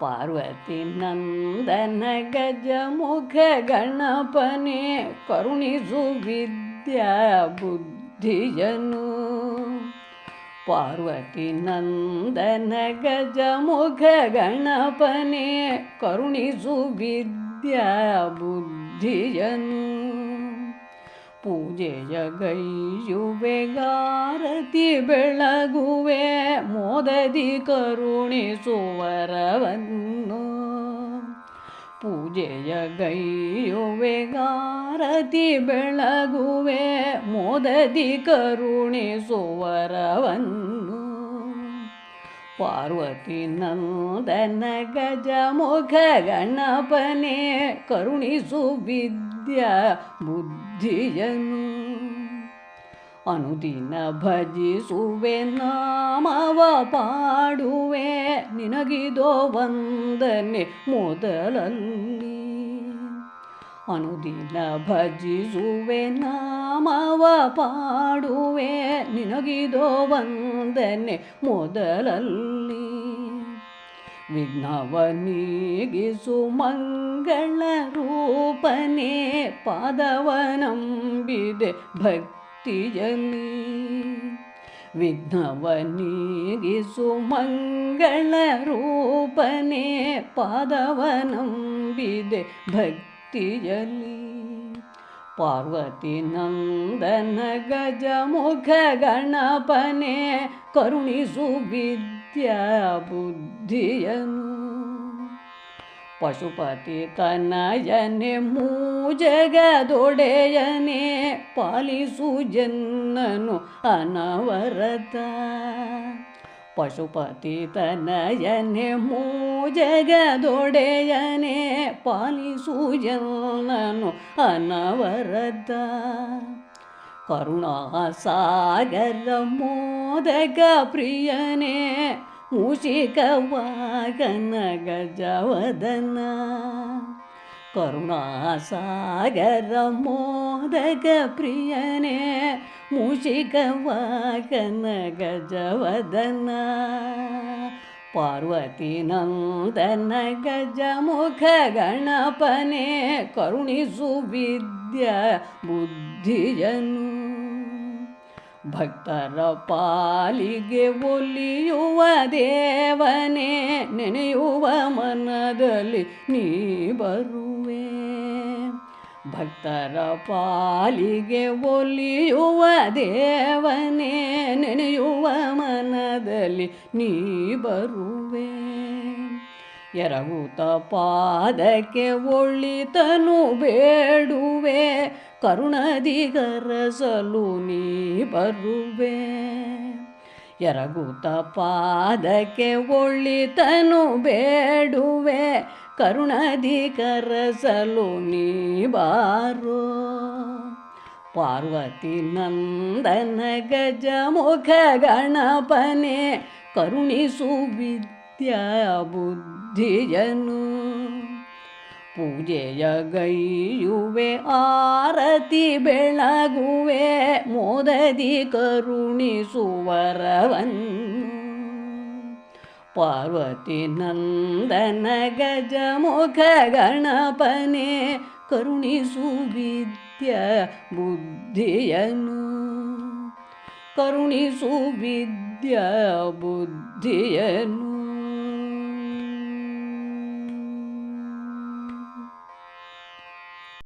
ಪಾರ್ವತಿ ನಂದನ ಗಜಮುಖ ಗಣಪನೆ ಕರುಣಿಸು ವಿದ್ಯಾ ಬುದ್ಧಿಯನು. ಪಾರ್ವತಿ ನಂದನ ಗಜಮುಖ ಗಣಪನೆ ಕರುಣಿಸು ವಿದ್ಯಾ ಬುದ್ಧಿಯನು. ಪೂಜೆಯ ಗೈಯುವೆಗಾರತಿ ಬೆಳಗುವೆ, ಮೋದದಿ ಕರುಣಿಸುವರವನ್ನು. ಪೂಜೆಯ ಗೈಯುವೆಗಾರತಿ ಬೆಳಗುವೆ, ಮೋದದಿ ಕರುಣಿಸುವರವನ್ನು. ಪಾರ್ವತಿ ನಂದನ ಗಜಮುಖ ಗಣಪನೆ, ಕರುಣಿಸು ವಿದ್ಯಾ ಬುದ್ಧಿಯನು ಅನುದಿನ ಭಜಿಸುವೆ, ನಾಮವ ಪಾಡುವೆ, ನಿನಗಿದೋ ವಂದನೆ ಮೊದಲಲ್ಲಿ. ಅನುದಿನ ಭಜಿಸುವೆ, ನಾಮವ ಪಾಡುವೆ, ನಿನಗಿದೋ ವಂದನೆ ಮೊದಲಲ್ಲಿ. ವಿಘ್ನವ ನೀಗಿಸು ಮಂಗಳ ರೂಪನೆ ಪಾದವನಂಬಿದೆ ಭಕ್ತಿಯನಿ ವಿಘ್ನವ ನೀಗಿಸು ಮಂಗಳ ರೂಪನೆ ಪಾದವನಂಬಿದೆ ಭಕ್ತಿಯಲಿ ಪಾರ್ವತಿ ನಂದನ ಗಜಮುಖ ಗಣಪನೆ ಕರುಣಿಸು ವಿದ್ಯಾ ಬುದ್ಧಿಯನು ಪಶುಪತಿ ತನಯನೆ ಮೂಜಗದೊಡೆಯನೆ ಪಾಲಿಸು ಜನ್ನನು ಅನವರತ. ಪಶುಪತಿ ತನಯನೆ ಮೂಜಗದೊಡೆಯನೆ ಪಾಲಿಸು ಜನ್ನನು ಅನವರತ. ಕರುಣಾಸಾಗರ ಮೋದಕ ಪ್ರಿಯನೇ ಮೂಷಿಕವಾಗನ ಗಜವದನ ಕರುಣಾಸಾಗರ ಮೋದಕ ಪ್ರಿಯನೇ ಮೂಷಿಕವಾಗನ ಗಜವದನ ಪಾರ್ವತಿ ನಂದನ ಗಜಮುಖ ಗಣಪನೆ ಕರುಣಿಸು ವಿದ್ಯ ಬುದ್ಧಿಯನು. ಭಕ್ತರ ಪಾಲಿಗೆ ಒಲಿಯುವ ದೇವನೇ, ನೆನೆಯುವ ಮನದಲ್ಲಿ ನೀ ಬರುವೆ. ಭಕ್ತರ ಪಾಲಿಗೆ ಒಲಿಯುವ ದೇವನೇ ನೆನೆಯುವ ಮನದಲ್ಲಿ ನೀ ಬರುವೆ. ಎರಗುತ್ತ ಪಾದಕ್ಕೆ ಒಳ್ಳಿತನು ಬೇಡುವೆ. ಕರುಣದಿ ಗರಸಲು ನೀ ಬರುವೆ. ಎರಗುತ ಪಾದಕ್ಕೆ ಒಳ್ಳಿತನು ಬೇಡುವೆ. ಕರುಣದಿ ಕರಸಲು ನೀ ಬಾರೋ. ಪಾರ್ವತಿ ನಂದನ ಗಜಮುಖ ಗಣಪನೆ ಕರುಣಿಸು ವಿದ್ಯಾ ಬುದ್ಧಿಯನು ಪೂಜೆಯ ಗೈಯುವೆ ಆರತಿ ಬೆಳಗುವೆ ಮೋದದಿ ಕರುಣಿಸುವರವನ್ನು ಪಾರ್ವತಿ ನಂದನ ಗಜಮುಖ ಗಣಪನೆ ಕರುಣಿಸು ವಿದ್ಯಾ ಬುದ್ಧಿಯನು ಕರುಣಿಸು ವಿದ್ಯಾ ಬುದ್ಧಿಯನು